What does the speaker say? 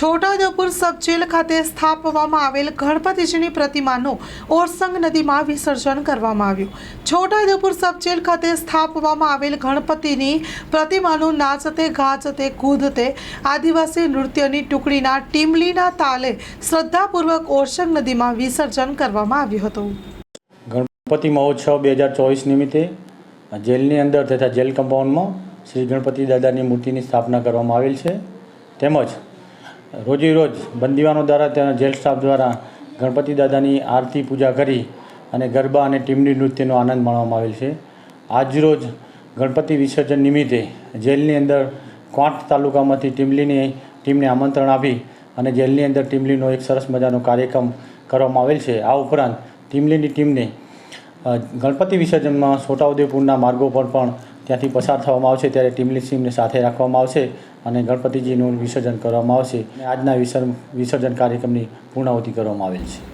છોટાઉદેપુર સબ jail ખાતે સ્થાપવામાં આવેલ ગણપતિજીની પ્રતિમાનું ઓરસંગ નદીમાં વિસર્જન કરવામાં આવ્યું. છોટાઉદેપુર સબ જેલ ખાતે સ્થાપવામાં આવેલ ગણપતિની પ્રતિમાનું નાચતે ગાચતે કૂદતે આદિવાસી નૃત્યની ટુકડીના ટીમલીના તાલે શ્રદ્ધાપૂર્વક ઓરસંગ નદીમાં વિસર્જન કરવામાં આવ્યું હતું. ગણપતિ મહોત્સવ બે હજાર ચોવીસ નિમિત્તે જેલની અંદર તથા જેલ કમ્પાઉન્ડમાં શ્રી ગણપતિ દાદાની મૂર્તિની સ્થાપના કરવામાં આવેલ છે. તેમજ રોજે રોજ બંદીવાનો દ્વારા તેના જેલ સ્ટાફ દ્વારા ગણપતિ દાદાની આરતી પૂજા કરી અને ગરબા અને ટીમડી નૃત્યનો આનંદ માણવામાં આવેલ છે. આજરોજ ગણપતિ વિસર્જન નિમિત્તે જેલની અંદર ક્વાંટ તાલુકામાંથી ટીમલીની ટીમને આમંત્રણ આપી અને જેલની અંદર ટીમલીનો એક સરસ મજાનો કાર્યક્રમ કરવામાં આવેલ છે. આ ઉપરાંત ટીમલીની ટીમને ગણપતિ વિસર્જનમાં છોટાઉદેપુરના માર્ગો પર પણ ત્યાંથી પસાર થવામાં આવશે ત્યારે ટીમલી સીમને સાથે રાખવામાં આવશે અને ગણપતિજીનું વિસર્જન કરવામાં આવશે. આજના વિસર્જન કાર્યક્રમની પૂર્ણાહુતિ કરવામાં આવેલ છે.